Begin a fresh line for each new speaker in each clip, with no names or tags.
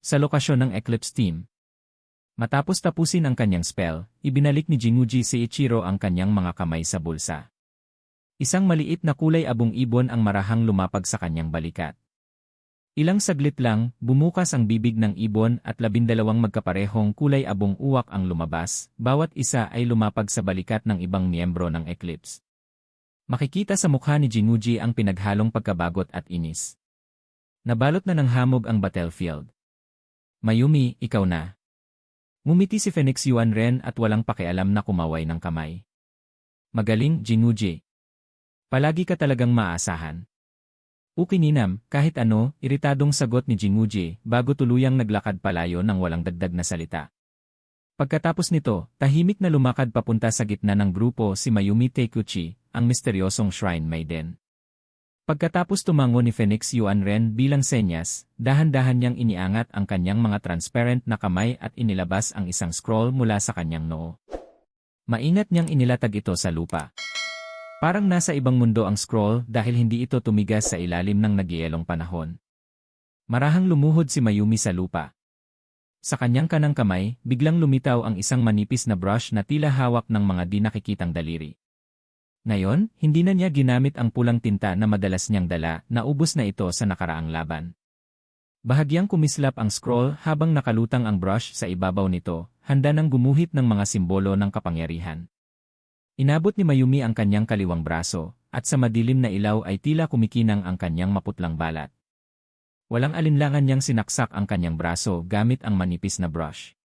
Sa lokasyon ng Eclipse Team. Matapos tapusin ang kanyang spell, ibinalik ni Jinguji si Ichiro ang kanyang mga kamay sa bulsa. Isang maliit na kulay abong ibon ang marahang lumapag sa kanyang balikat. Ilang saglit lang, bumukas ang bibig ng ibon at labindalawang magkaparehong kulay abong uwak ang lumabas, bawat isa ay lumapag sa balikat ng ibang miyembro ng Eclipse. Makikita sa mukha ni Jinguji ang pinaghalong pagkabagot at inis. Nabalot na ng hamog ang battlefield. Mayumi, ikaw na. Ngumiti si Phoenix Yuan Ren at walang pakialam na kumaway ng kamay. Magaling, Jinguji. Palagi ka talagang maasahan. Ukininam, kahit ano, iritadong sagot ni Jinguji bago tuluyang naglakad palayo ng walang dagdag na salita. Pagkatapos nito, tahimik na lumakad papunta sa gitna ng grupo si Mayumi Teikuchi, ang misteryosong Shrine Maiden. Pagkatapos tumango ni Phoenix Yuan Ren bilang senyas, dahan-dahan niyang iniangat ang kanyang mga transparent na kamay at inilabas ang isang scroll mula sa kanyang noo. Maingat niyang inilatag ito sa lupa. Parang nasa ibang mundo ang scroll dahil hindi ito tumigas sa ilalim ng nagyelong panahon. Marahang lumuhod si Mayumi sa lupa. Sa kanyang kanang kamay, biglang lumitaw ang isang manipis na brush na tila hawak ng mga di nakikitang daliri. Ngayon, hindi na niya ginamit ang pulang tinta na madalas niyang dala, naubos na ito sa nakaraang laban. Bahagyang kumislap ang scroll habang nakalutang ang brush sa ibabaw nito, handa nang gumuhit ng mga simbolo ng kapangyarihan. Inabot ni Mayumi ang kanyang kaliwang braso, at sa madilim na ilaw ay tila kumikinang ang kanyang maputlang balat. Walang alinlangan niyang sinaksak ang kanyang braso gamit ang manipis na brush.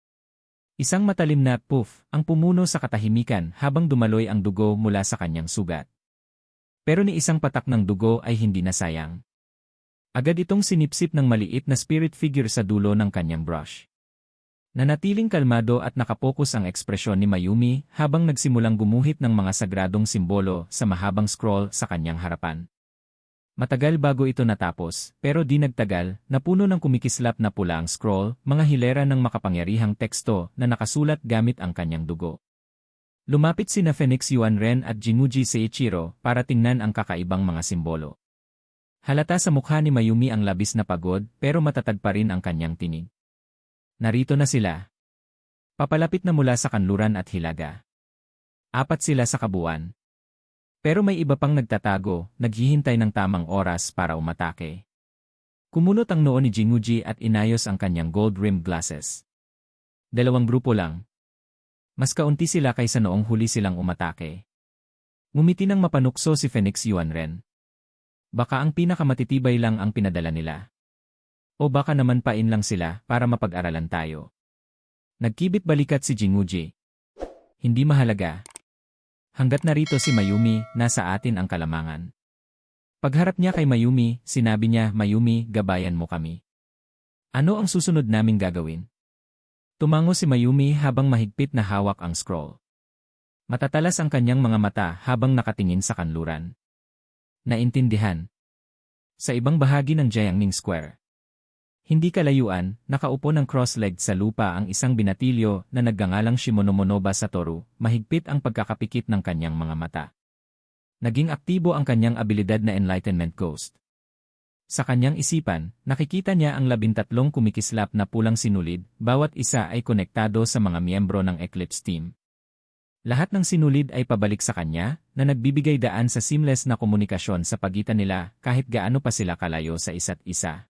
Isang matalim na puff ang pumuno sa katahimikan habang dumaloy ang dugo mula sa kanyang sugat. Pero ni isang patak ng dugo ay hindi nasayang. Agad itong sinipsip ng maliit na spirit figure sa dulo ng kanyang brush. Nanatiling kalmado at nakapokus ang ekspresyon ni Mayumi habang nagsimulang gumuhit ng mga sagradong simbolo sa mahabang scroll sa kanyang harapan. Matagal bago ito natapos, pero di nagtagal, napuno ng kumikislap na pula ang scroll, mga hilera ng makapangyarihang teksto na nakasulat gamit ang kanyang dugo. Lumapit sina Phoenix Yuan Ren at Jinuji Seiichiro para tingnan ang kakaibang mga simbolo. Halata sa mukha ni Mayumi ang labis na pagod pero matatag pa rin ang kanyang tinig. Narito na sila. Papalapit na mula sa kanluran at hilaga. Apat sila sa kabuuan. Pero may iba pang nagtatago, naghihintay ng tamang oras para umatake. Kumunot ang noo ni Jinguji at inayos ang kanyang gold-rimmed glasses. Dalawang grupo lang. Mas kaunti sila kaysa noong huli silang umatake. Ngumiti ng mapanukso si Phoenix Yuan Ren. Baka ang pinakamatitibay lang ang pinadala nila. O baka naman pain lang sila para mapag-aralan tayo. Nagkibit balikat si Jinguji. Hindi mahalaga, Hanggat narito si Mayumi, nasa atin ang kalamangan. Pagharap niya kay Mayumi, sinabi niya, Mayumi, gabayan mo kami. Ano ang susunod naming gagawin? Tumango si Mayumi habang mahigpit na hawak ang scroll. Matatalas ang kanyang mga mata habang nakatingin sa kanluran. Naintindihan. Sa ibang bahagi ng Jiangning Square, hindi kalayuan, nakaupo ng cross-legged sa lupa ang isang binatilyo na naggangalang Shimonomonoba Satoru, mahigpit ang pagkakapikit ng kanyang mga mata. Naging aktibo ang kanyang abilidad na Enlightenment Ghost. Sa kanyang isipan, nakikita niya ang labintatlong kumikislap na pulang sinulid, bawat isa ay konektado sa mga miyembro ng Eclipse Team. Lahat ng sinulid ay pabalik sa kanya, na nagbibigay daan sa seamless na komunikasyon sa pagitan nila kahit gaano pa sila kalayo sa isa't isa.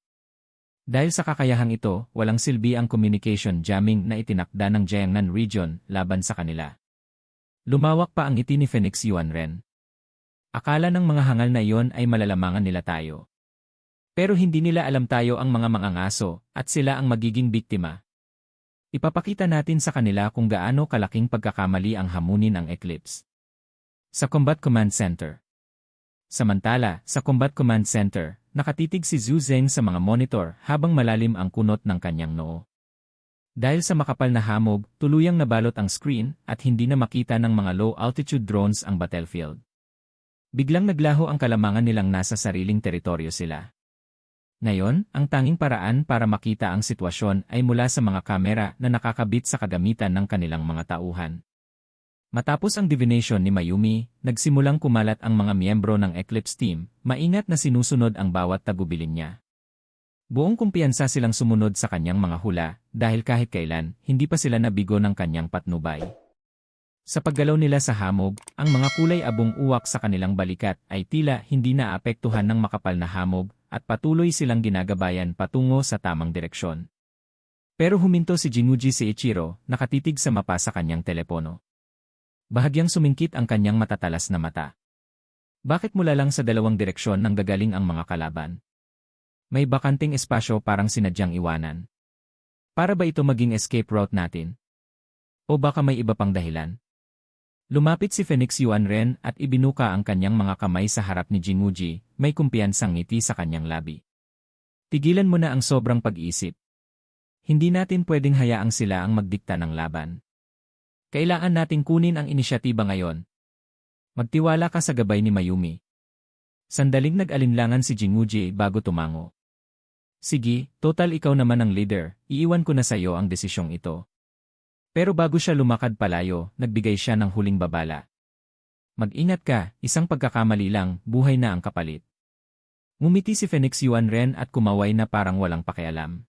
Dahil sa kakayahang ito, walang silbi ang communication jamming na itinakda ng Jiangnan Region laban sa kanila. Lumawak pa ang iti ni Phoenix Yuan Ren. Akala ng mga hangal na iyon ay malalamangan nila tayo. Pero hindi nila alam tayo ang mga mangangaso at sila ang magiging biktima. Ipapakita natin sa kanila kung gaano kalaking pagkakamali ang hamunin ang Eclipse. Sa Combat Command Center Samantala, sa Combat Command Center, Nakatitig si Zhu Zeng sa mga monitor habang malalim ang kunot ng kanyang noo. Dahil sa makapal na hamog, tuluyang nabalot ang screen at hindi na makita ng mga low-altitude drones ang battlefield. Biglang naglaho ang kalamangan nilang nasa sariling teritoryo sila. Ngayon, ang tanging paraan para makita ang sitwasyon ay mula sa mga kamera na nakakabit sa kagamitan ng kanilang mga tauhan. Matapos ang divination ni Mayumi, nagsimulang kumalat ang mga miyembro ng Eclipse team, maingat na sinusunod ang bawat tagubilin niya. Buong kumpiyansa silang sumunod sa kanyang mga hula dahil kahit kailan, hindi pa sila nabigo ng kanyang patnubay. Sa paggalaw nila sa hamog, ang mga kulay abong uwak sa kanilang balikat ay tila hindi naapektuhan ng makapal na hamog at patuloy silang ginagabayan patungo sa tamang direksyon. Pero huminto si Jinuji Seiichiro, nakatitig sa mapa sa kanyang telepono. Bahagyang sumingkit ang kanyang matatalas na mata. Bakit mula lang sa dalawang direksyon nang gagaling ang mga kalaban? May bakanting espasyo parang sinadyang iwanan. Para ba ito maging escape route natin? O baka may iba pang dahilan? Lumapit si Phoenix Yuan Ren at ibinuka ang kanyang mga kamay sa harap ni Jinwuji, may kumpiyansang ngiti sa kanyang labi. Tigilan mo na ang sobrang pag-iisip. Hindi natin pwedeng hayaang sila ang magdikta ng laban. Kailangan nating kunin ang inisyatiba ngayon. Magtiwala ka sa gabay ni Mayumi. Sandaling nag-alinlangan si Jinwuji bago tumango. Sige, total ikaw naman ang leader, iiwan ko na sa iyo ang desisyong ito. Pero bago siya lumakad palayo, nagbigay siya ng huling babala. Mag-ingat ka, isang pagkakamali lang, buhay na ang kapalit. Ngumiti si Phoenix Yuan Ren at kumaway na parang walang pakialam.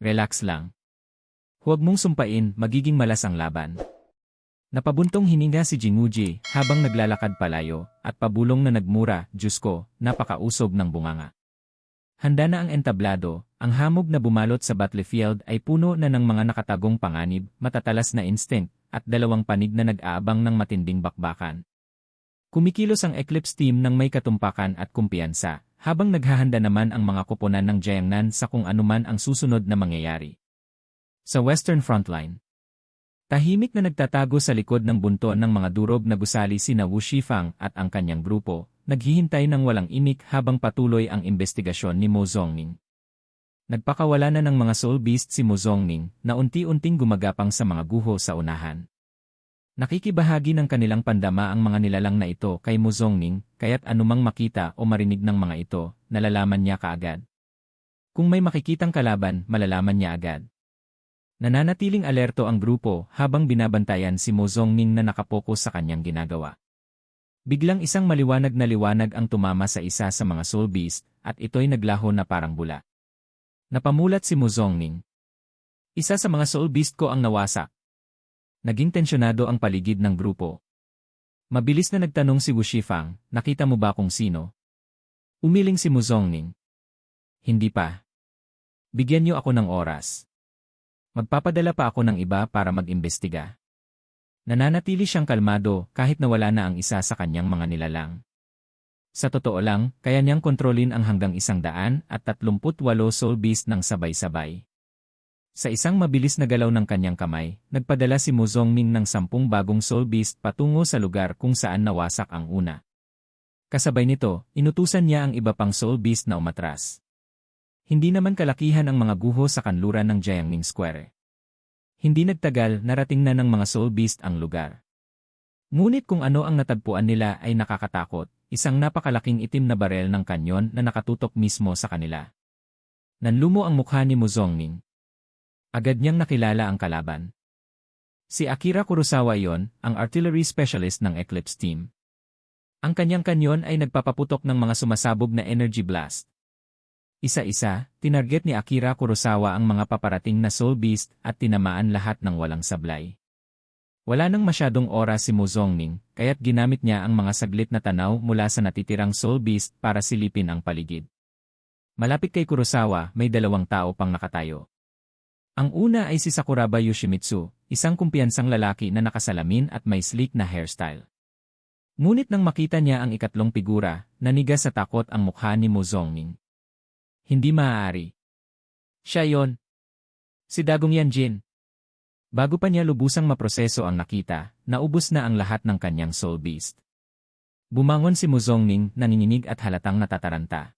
Relax lang. Huwag mong sumpain, magiging malas ang laban. Napabuntong hininga si Jinguji habang naglalakad palayo at pabulong na nagmura, Diyos ko, napakausog ng bunganga. Handa na ang entablado, ang hamog na bumalot sa battlefield ay puno na ng mga nakatagong panganib, matatalas na instinct, at dalawang panig na nag-aabang ng matinding bakbakan. Kumikilos ang Eclipse team ng may katumpakan at kumpiyansa, habang naghahanda naman ang mga koponan ng Jiangnan sa kung anuman ang susunod na mangyayari. Sa Western Frontline, tahimik na nagtatago sa likod ng bunto ng mga durog na gusali sina Wu Shifang at ang kanyang grupo, naghihintay ng walang imik habang patuloy ang investigasyon ni Mo Zongning. Nagpakawala na ng mga soul beast si Mo Zongning na unti-unting gumagapang sa mga guho sa unahan. Nakikibahagi ng kanilang pandama ang mga nilalang na ito kay Mo Zongning, kaya't anumang makita o marinig ng mga ito, nalalaman niya kaagad. Kung may makikitang kalaban, malalaman niya agad. Nananatiling alerto ang grupo habang binabantayan si Mo Zongning na nakapokus sa kanyang ginagawa. Biglang isang maliwanag na liwanag ang tumama sa isa sa mga soul beast at ito'y naglaho na parang bula. Napamulat si Muzongning. Isa sa mga soul beast ko ang nawasak. Naging tensyonado ang paligid ng grupo. Mabilis na nagtanong si Wushifang, nakita mo ba kung sino? Umiling si Muzongning. Hindi pa. Bigyan niyo ako ng oras. Magpapadala pa ako ng iba para mag-imbestiga. Nananatili siyang kalmado kahit nawala na ang isa sa kanyang mga nilalang. Sa totoo lang, kaya niyang kontrolin ang hanggang isang daan at 38 soul beast ng sabay-sabay. Sa isang mabilis na galaw ng kanyang kamay, nagpadala si Muzongning ng sampung bagong soul beast patungo sa lugar kung saan nawasak ang una. Kasabay nito, inutusan niya ang iba pang soul beast na umatras. Hindi naman kalakihan ang mga guho sa kanluran ng Jiangning Square. Hindi nagtagal, narating na ng mga soul beast ang lugar. Ngunit kung ano ang natagpuan nila ay nakakatakot, isang napakalaking itim na barel ng kanyon na nakatutok mismo sa kanila. Nanlumo ang mukha ni Muzongning. Agad niyang nakilala ang kalaban. Si Akira Kurosawa yon, ang artillery specialist ng Eclipse team. Ang kanyang kanyon ay nagpapaputok ng mga sumasabog na energy blast. Isa-isa, tinarget ni Akira Kurosawa ang mga paparating na soul beast at tinamaan lahat ng walang sablay. Wala nang masyadong oras si Muzongning, kaya't ginamit niya ang mga saglit na tanaw mula sa natitirang soul beast para silipin ang paligid. Malapit kay Kurosawa, may dalawang tao pang nakatayo. Ang una ay si Sakuraba Yoshimitsu, isang kumpiyansang lalaki na nakasalamin at may sleek na hairstyle. Ngunit nang makita niya ang ikatlong figura, naniga sa takot ang mukha ni Muzongning. Hindi maaari. Siya yon. Si Dagong Yanjin. Bago pa niya lubusang maproseso ang nakita, naubos na ang lahat ng kanyang soul beast. Bumangon si Muzongning, nanginginig at halatang natataranta.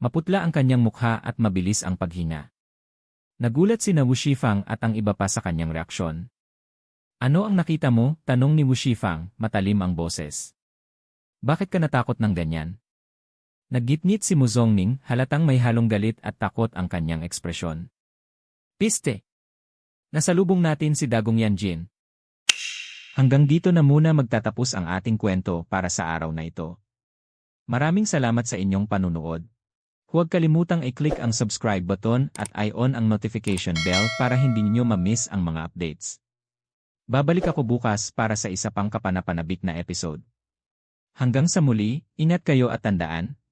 Maputla ang kanyang mukha at mabilis ang paghinga. Nagulat si na Wushifang at ang iba pa sa kanyang reaksyon. Ano ang nakita mo? Tanong ni Wushifang, matalim ang boses. Bakit ka natakot ng ganyan? Naggitngit si Muzongning, halatang may halong galit at takot ang kanyang ekspresyon. Piste! Nasalubong natin si Dagong Yanjin. Hanggang dito na muna magtatapos ang ating kwento para sa araw na ito. Maraming salamat sa inyong panunood. Huwag kalimutang i-click ang subscribe button at i-on ang notification bell para hindi ninyo ma-miss ang mga updates. Babalik ako bukas para sa isa pang kapanapanabik na episode. Hanggang sa muli, ingat kayo at tandaan,